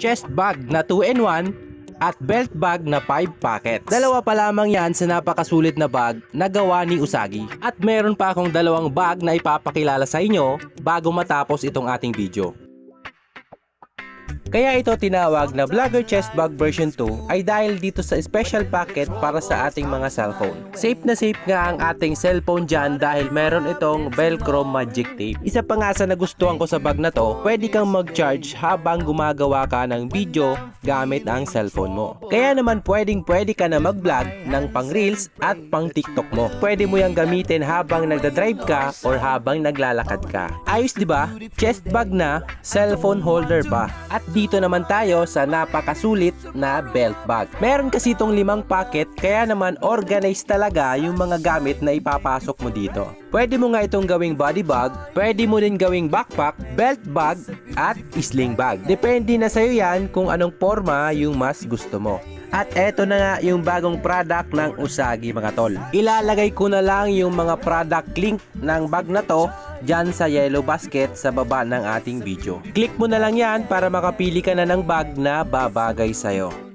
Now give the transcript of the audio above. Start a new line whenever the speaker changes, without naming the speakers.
chest bag na 2-in-1 at belt bag na 5 pockets. Dalawa pa lamang yan sa napakasulit na bag na gawa ni Usagi. At meron pa akong dalawang bag na ipapakilala sa inyo bago matapos itong ating video. Kaya ito tinawag na Vlogger Chest Bag version 2 ay dahil dito sa special packet para sa ating mga cellphone. Safe na safe nga ang ating cellphone dyan dahil meron itong Velcro Magic Tape. Isa pa nga sa nagustuhan ko sa bag na to, pwede kang mag-charge habang gumagawa ka ng video gamit ang cellphone mo. Kaya naman pwedeng pwede ka na mag-vlog ng pang reels at pang TikTok mo. Pwede mo yung gamitin habang nagda-drive ka or habang naglalakad ka. Ayos 'di ba? Chest bag na, cellphone holder pa. At dito naman tayo sa napakasulit na belt bag. Meron kasi itong limang pocket kaya naman organized talaga yung mga gamit na ipapasok mo dito. Pwede mo nga itong gawing body bag, pwede mo din gawing backpack, belt bag, at sling bag. Depende na sa'yo yan kung anong forma yung mas gusto mo. At eto na nga yung bagong product ng Usagi mga tol. Ilalagay ko na lang yung mga product link ng bag na to dyan sa yellow basket sa baba ng ating video. Click mo na lang yan para makapili ka na ng bag na babagay sa'yo.